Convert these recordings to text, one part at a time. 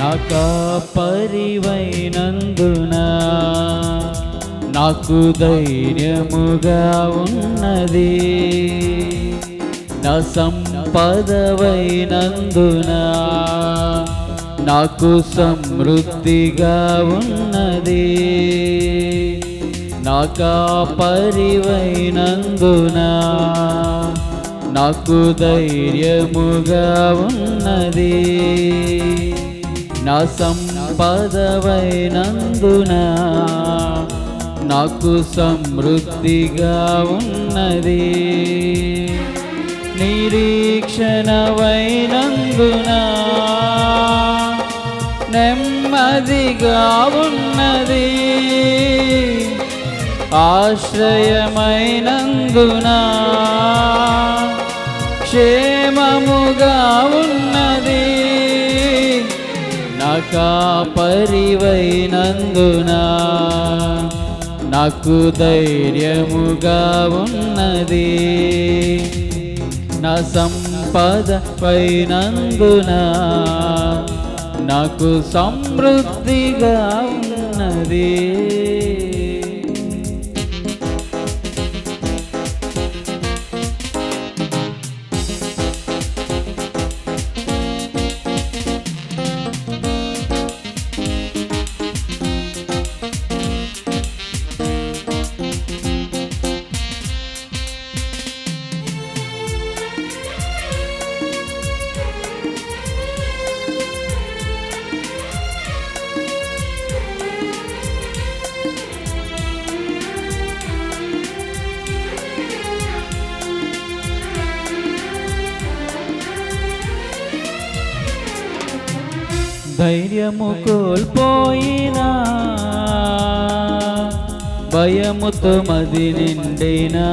నాకా పరివైనందున నాకు ధైర్యముగా ఉన్నది. నా సంపదవైనందున నాకు సమృద్ధిగా ఉన్నది. నాకా పరివైనందున నాకు ధైర్యముగా ఉన్నది. నా సంపదవైనందున నాకు సమృద్ధిగా ఉన్నది. నిరీక్షణవైనందున నెమ్మదిగా ఉన్నది. ఆశ్రయమైనందున క్షేమముగా ఉన్నది. పరివైనందున నాకు ధైర్యముగా ఉన్నది. నా సంపద పైనందున నాకు సమృద్ధిగా ఉన్నది. ధైర్యము కోల్పోయినా భయముతో మది నిండినా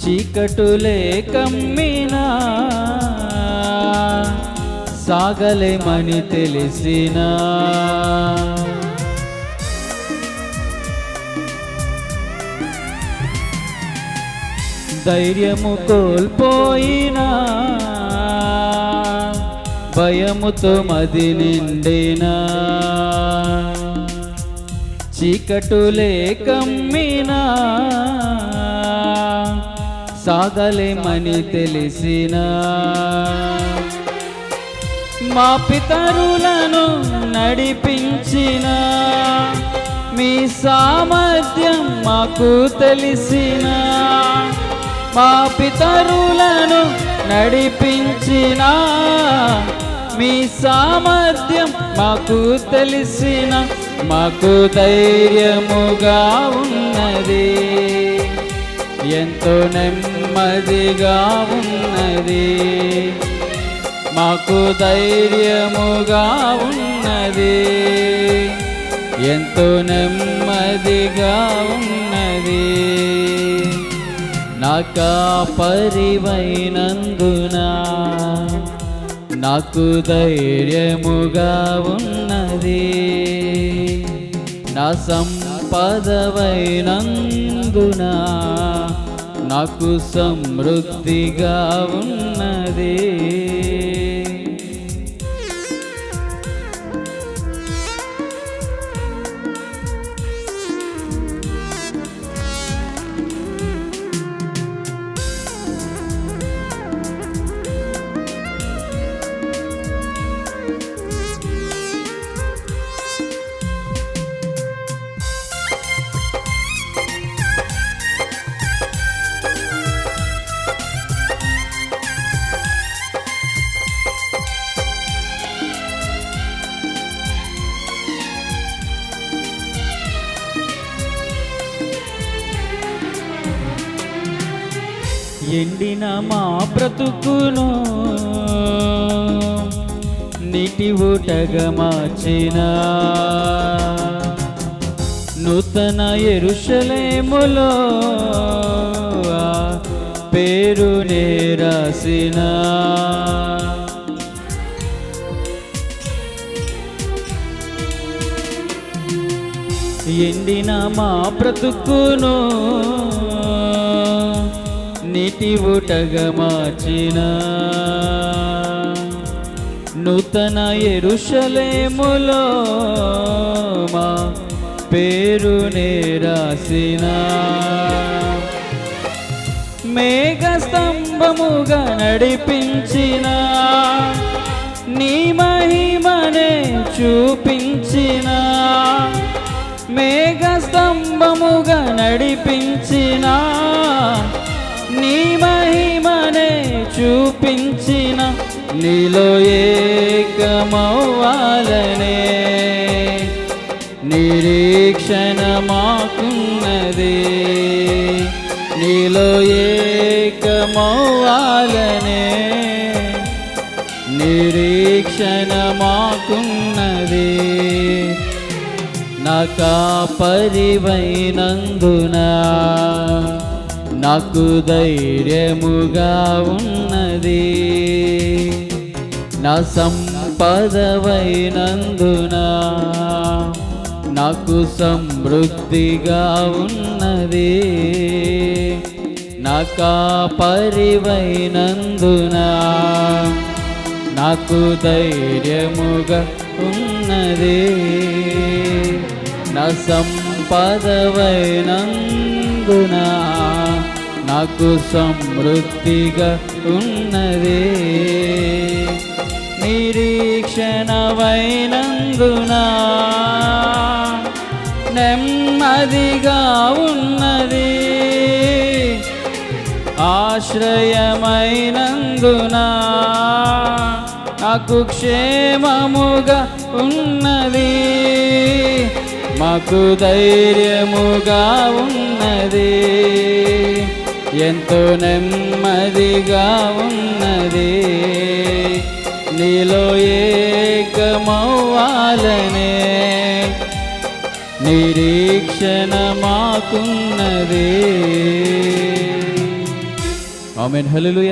చీకటులే కమ్మినా సాగలేమని తెలిసినా. ధైర్యము కోల్పోయి భయముతో మది నిండినా? చీకటులే కమ్మినా సాగలేమని తెలిసినా? మా పితరులను నడిపించిన? మీ సామర్థ్యం మాకు తెలిసిన? మా పితరులను నడిపించిన? మీ సామర్థ్యం మాకు తెలిసిన మాకు ధైర్యముగా ఉన్నది. ఎంతో నెమ్మదిగా ఉన్నది. మాకు ధైర్యముగా ఉన్నది. ఎంతో నెమ్మదిగా ఉన్నది. నాకా పరివైనందున నాకు ధైర్యముగా ఉన్నది. నా సంపదవైనందున నాకు సమృద్ధిగా ఉన్నది. ఎండిన మా బ్రతుకును నీటి ఊటగా మార్చిన. నూతన ఎరుషలేములో పేరు పేరునే రాసిన. ఎండిన మా బ్రతుకును నీటి ఊటగా మార్చిన. నూతన ఎరుషలేములో మా పేరునే రాసిన. మేఘ స్తంభముగా నడిపించిన. నీ మహిమనే చూపించిన. మేఘ స్తంభముగా నడిపించిన. నీ మహిమనే చూపించిన నీలో ఏకమవ్వాలనే. నిరీక్షణ మాకున్నది నీలో ఏకమవ్వాలనే. నిరీక్షణ మాకున్నది నా కాపరివైనందున నాకు ధైర్యముగా ఉన్నది. నా సంపదవైనందున నాకు సమృద్ధిగా ఉన్నది. నా కాపరివైనందున నాకు ధైర్యముగా ఉన్నది. నా సంపదవైనందున నాకు సమృద్ధిగా ఉన్నది. నిరీక్షణమైనందున నెమ్మదిగా ఉన్నది. ఆశ్రయమైనందున నాకు క్షేమముగా ఉన్నది. మాకు ధైర్యముగా ఉన్నది. ఎంతో నెమ్మదిగా ఉన్నది. నీలో ఏకమవ్వాలనే నిరీక్షణ మాకున్నది. ఆమెన్. హలో